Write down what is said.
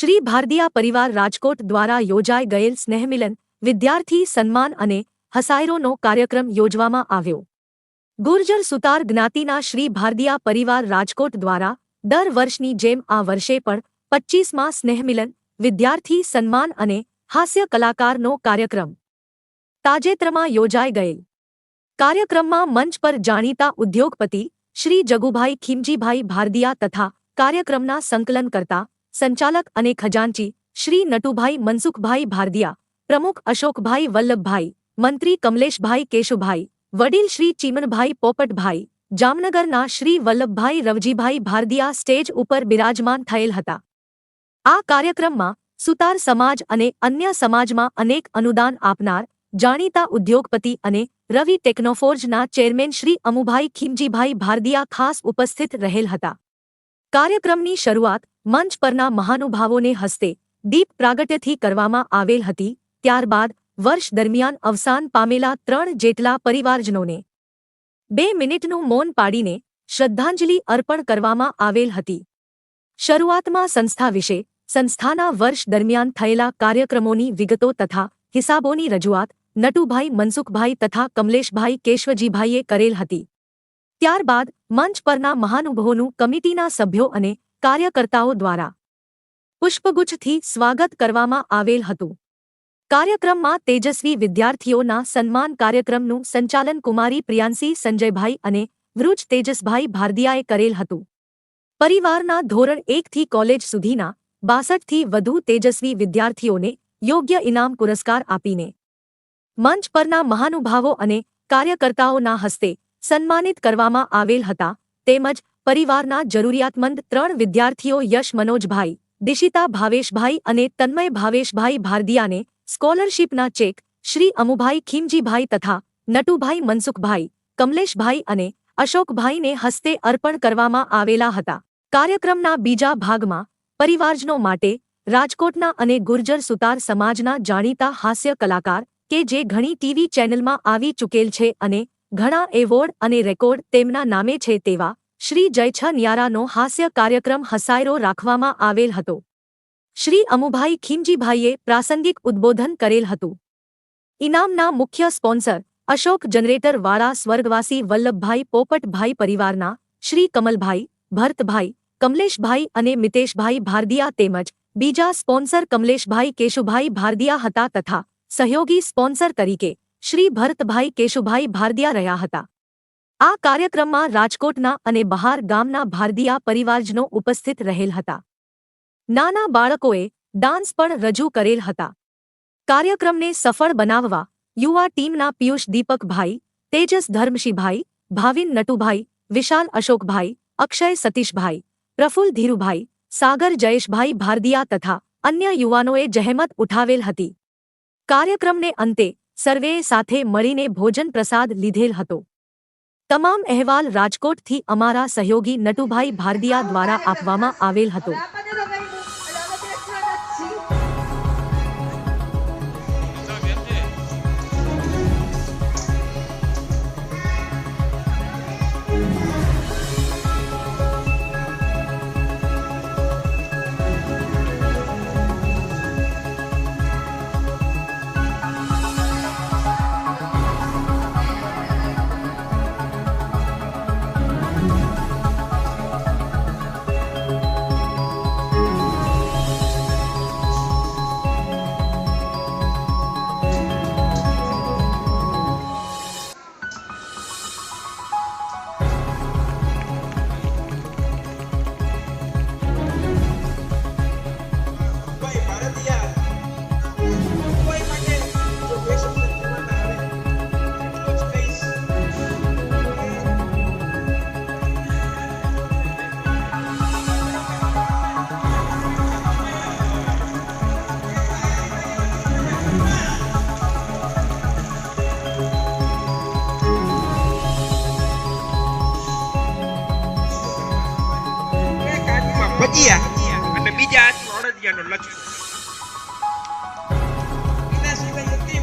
શ્રી ભારદિયા પરિવાર રાજકોટ દ્વારા યોજાઈ ગયેલ સ્નેહમિલન, વિદ્યાર્થી સન્માન અને હસાયરોનો કાર્યક્રમ યોજવામાં આવ્યો. ગુર્જર સુતાર જ્ઞાતિના શ્રી ભારદિયા પરિવાર રાજકોટ દ્વારા દર વર્ષની જેમ આ વર્ષે પણ પચ્ચીસમાં સ્નેહમિલન, વિદ્યાર્થી સન્માન અને હાસ્ય કલાકારનો કાર્યક્રમ તાજેતરમાં યોજાઈ ગયેલ. કાર્યક્રમમાં મંચ પર જાણીતા ઉદ્યોગપતિ શ્રી જગુભાઈ ખીમજીભાઈ ભારદિયા તથા કાર્યક્રમના સંકલન કરતા સંચાલક અને ખજાનચી શ્રી નટુભાઈ મનસુખભાઈ ભારદિયા, પ્રમુખ અશોકભાઈ વલ્લભભાઈ, મંત્રી કમલેશભાઈ કેશુભાઈ, વડીલ શ્રી ચીમનભાઈ પોપટભાઈ, જામનગરના શ્રી વલ્લભભાઈ રવજીભાઈ ભારદિયા સ્ટેજ ઉપર બિરાજમાન થયેલ હતા. આ કાર્યક્રમમાં સુતાર સમાજ અને અન્ય સમાજમાં અનેક અનુદાન આપનાર જાણીતા ઉદ્યોગપતિ અને રવિ ટેકનોફોર્જના ચેરમેન શ્રી અમુભાઈ ખીમજીભાઈ ભારદિયા ખાસ ઉપસ્થિત રહેલ હતા. કાર્યક્રમની શરૂઆત મંચ પરના મહાનુભાવોને હસ્તે દીપ પ્રાગટ્યથી કરવામાં આવેલ હતી, ત્યારબાદ વર્ષ દરમિયાન અવસાન પામેલા ત્રણ જેટલા પરિવારજનોને બે મિનિટનું મૌન પાડીને શ્રદ્ધાંજલિ અર્પણ કરવામાં આવેલ હતી. શરૂઆતમાં સંસ્થા વિશે, સંસ્થાના વર્ષ દરમિયાન થયેલા કાર્યક્રમોની વિગતો તથા હિસાબોની રજૂઆત નટુભાઈ મનસુખભાઈ તથા કમલેશભાઈ કેશવજીભાઈએ કરેલ હતી. ત્યારબાદ મંચ પરના મહાનુભાવોનું કમિટીના સભ્યો અને કાર્યકર્તાઓ દ્વારા પુષ્પગુચ્છથી સ્વાગત કરવામાં આવેલ હતું. કાર્યક્રમમાં તેજસ્વી વિદ્યાર્થીઓના સન્માન કાર્યક્રમનું સંચાલન કુમારી પ્રિયાંસી સંજયભાઈ અને વૃજ તેજસભાઈ ભારદિયાએ કરેલ હતું. પરિવારના ધોરણ એકથી કોલેજ સુધીના બાસઠથી વધુ તેજસ્વી વિદ્યાર્થીઓને યોગ્ય ઇનામ પુરસ્કાર આપીને મંચ પરના મહાનુભાવો અને કાર્યકર્તાઓના હસ્તે સન્માનિત કરવામાં આવેલ હતા તેમજ પરિવારના જરૂરિયાતમંદ ત્રણ વિદ્યાર્થીઓ યશ મનોજભાઈ, દિશિતા ભાવેશભાઈ અને તન્મય ભાવેશભાઈ ભારદિયાને સ્કોલરશીપના ચેક શ્રી અમુભાઈ ખીમજીભાઈ તથા નટુભાઈ મનસુખભાઈ, કમલેશભાઈ અને અશોકભાઈને હસ્તે અર્પણ કરવામાં આવેલા હતા. કાર્યક્રમના બીજા ભાગમાં પરિવારજનો માટે રાજકોટના અને ગુર્જર સુતાર સમાજના જાણીતા હાસ્ય કલાકાર કે જે ઘણી ટીવી ચેનલમાં આવી ચૂકેલ છે અને ઘણા એવોર્ડ અને રેકોર્ડ તેમના નામે છે તેવા શ્રી જયછ ન્યારાનો હાસ્ય કાર્યક્રમ હસાયરો રાખવામાં આવેલ હતો. શ્રી અમુભાઈ ખીમજીભાઈએ પ્રાસંગિક ઉદ્બોધન કરેલ હતું. ઇનામના મુખ્ય સ્પોન્સર અશોક જનરેટર વાળા સ્વર્ગવાસી વલ્લભભાઈ પોપટભાઈ પરિવારના શ્રી કમલભાઈ, ભરતભાઈ, કમલેશભાઈ અને મિતેશભાઈ ભારદિયા તેમજ બીજા સ્પોન્સર કમલેશભાઈ કેશુભાઈ ભારદિયા હતા તથા સહયોગી સ્પોન્સર તરીકે શ્રી ભરતભાઈ કેશુભાઈ ભારદિયા રહ્યા હતા. આ કાર્યક્રમમાં રાજકોટના અને બહાર ગામના ભારદિયા પરિવારજનો ઉપસ્થિત રહેલ હતા. નાના બાળકોએ ડાન્સ પણ રજૂ કરેલ હતા. કાર્યક્રમને સફળ બનાવવા યુવા ટીમના પિયુષ દીપકભાઈ, તેજસ ધર્મશીભાઈ, ભાવિન નટુભાઈ, વિશાલ અશોકભાઈ, અક્ષય સતીશભાઈ, પ્રફુલ ધીરુભાઈ, સાગર જયેશભાઈ ભારદિયા તથા અન્ય યુવાનોએ જહેમત ઉઠાવેલ હતી. કાર્યક્રમને અંતે સર્વેએ સાથે મળીને ભોજન પ્રસાદ લીધેલ હતો. તમામ અહેવાલ રાજકોટથી અમારા સહયોગી નટુભાઈ ભારદિયા દ્વારા આપવામાં આવેલ હતો. Diana Lacho. Una ciudad de